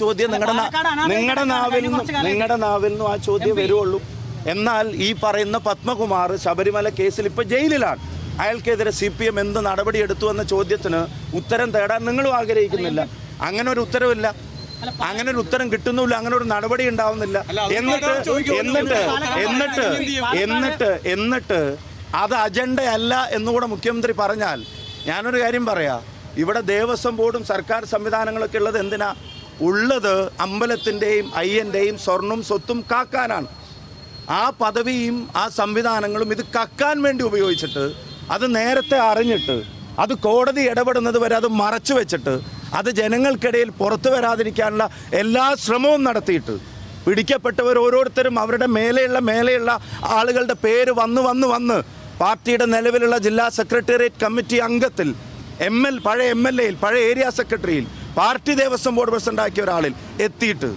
ചോദ്യം നിങ്ങളുടെ നിങ്ങളുടെ നാവിൽ നിന്നും നിങ്ങളുടെ നാവിൽ നിന്നും ആ ചോദ്യം വരുള്ളൂ. എന്നാൽ ഈ പറയുന്ന പത്മകുമാർ ശബരിമല കേസിൽ ഇപ്പൊ ജയിലിലാണ്. അയാൾക്കെതിരെ സി പി എം എന്ത് നടപടി എടുത്തു എന്ന ചോദ്യത്തിന് ഉത്തരം തേടാൻ നിങ്ങളും ആഗ്രഹിക്കുന്നില്ല. അങ്ങനെ ഒരു ഉത്തരവില്ല. അങ്ങനെ ഒരു ഉത്തരം കിട്ടുന്നില്ല. അങ്ങനെ ഒരു നടപടി ഉണ്ടാവുന്നില്ല. എന്നിട്ട് എന്നിട്ട് എന്നിട്ട് എന്നിട്ട് എന്നിട്ട് അത് അജണ്ടയല്ല എന്നുകൂടെ മുഖ്യമന്ത്രി പറഞ്ഞാൽ ഞാനൊരു കാര്യം പറയാം. ഇവിടെ ദേവസ്വം ബോർഡും സർക്കാർ സംവിധാനങ്ങളൊക്കെ ഉള്ളത് എന്തിനാ? ഉള്ളത് അമ്പലത്തിന്റെയും അയ്യന്റെയും സ്വർണവും സ്വത്തും കാക്കാനാണ്. ആ പദവിയും ആ സംവിധാനങ്ങളും ഇത് കക്കാൻ വേണ്ടി ഉപയോഗിച്ചിട്ട് അത് നേരത്തെ അറിഞ്ഞിട്ട് അത് കോടതി ഇടപെടുന്നത് വരെ അത് മറച്ചു വെച്ചിട്ട് അത് ജനങ്ങൾക്കിടയിൽ പുറത്തു വരാതിരിക്കാനുള്ള എല്ലാ ശ്രമവും നടത്തിയിട്ട് പിടിക്കപ്പെട്ടവർ ഓരോരുത്തരും അവരുടെ മേലെയുള്ള മേലെയുള്ള ആളുകളുടെ പേര് വന്ന് വന്ന് വന്ന് പാർട്ടിയുടെ നിലവിലുള്ള ജില്ലാ സെക്രട്ടേറിയറ്റ് കമ്മിറ്റി അംഗത്തിൽ എം എൽ പഴയ എം എൽ എയിൽ പഴയ ഏരിയ സെക്രട്ടറിയിൽ പാർട്ടി ദേവസ്വം ബോർഡ് പ്രസിഡന്റ് ആക്കിയ ഒരാളിൽ എത്തിയിട്ട്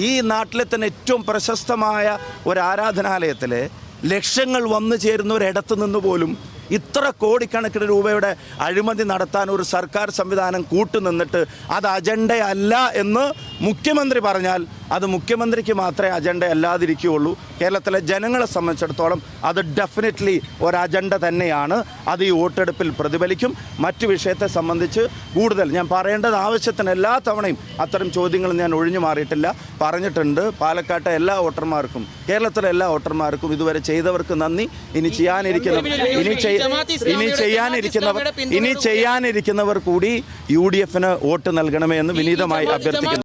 ഈ നാട്ടിലെ തന്നെ ഏറ്റവും പ്രശസ്തമായ ഒരു ആരാധനാലയത്തിലെ ലക്ഷങ്ങൾ വന്നു ചേരുന്ന ഒരിടത്ത് നിന്ന് പോലും ഇത്ര കോടിക്കണക്കിന് രൂപയുടെ അഴിമതി നടത്താൻ ഒരു സർക്കാർ സംവിധാനം കൂട്ടുനിന്നിട്ട് അത് അജണ്ടയല്ല എന്ന് മുഖ്യമന്ത്രി പറഞ്ഞാൽ അത് മുഖ്യമന്ത്രിക്ക് മാത്രമേ അജണ്ട അല്ലാതിരിക്കുകയുള്ളൂ. കേരളത്തിലെ ജനങ്ങളെ സംബന്ധിച്ചിടത്തോളം അത് ഡെഫിനറ്റ്ലി ഒരു അജണ്ട തന്നെയാണ്. അത് ഈ വോട്ടെടുപ്പിൽ പ്രതിഫലിക്കും. മറ്റു വിഷയത്തെ സംബന്ധിച്ച് കൂടുതൽ ഞാൻ പറയേണ്ടത് ആവശ്യത്തിന് എല്ലാ തവണയും അത്തരം ചോദ്യങ്ങൾ ഞാൻ ഒഴിഞ്ഞു മാറിയിട്ടില്ല. പറഞ്ഞിട്ടുണ്ട് പാലക്കാട്ടെ എല്ലാ വോട്ടർമാർക്കും കേരളത്തിലെ എല്ലാ വോട്ടർമാർക്കും ഇതുവരെ ചെയ്തവർക്ക് നന്ദി. ഇനി ചെയ്യാനിരിക്കുന്ന ഇനി ഇനി ചെയ്യാനിരിക്കുന്നവർ ഇനി ചെയ്യാനിരിക്കുന്നവർ കൂടി യു ഡി എഫിന് വോട്ട് നൽകണമേ എന്ന് വിനീതമായി അഭ്യർത്ഥിക്കുന്നു.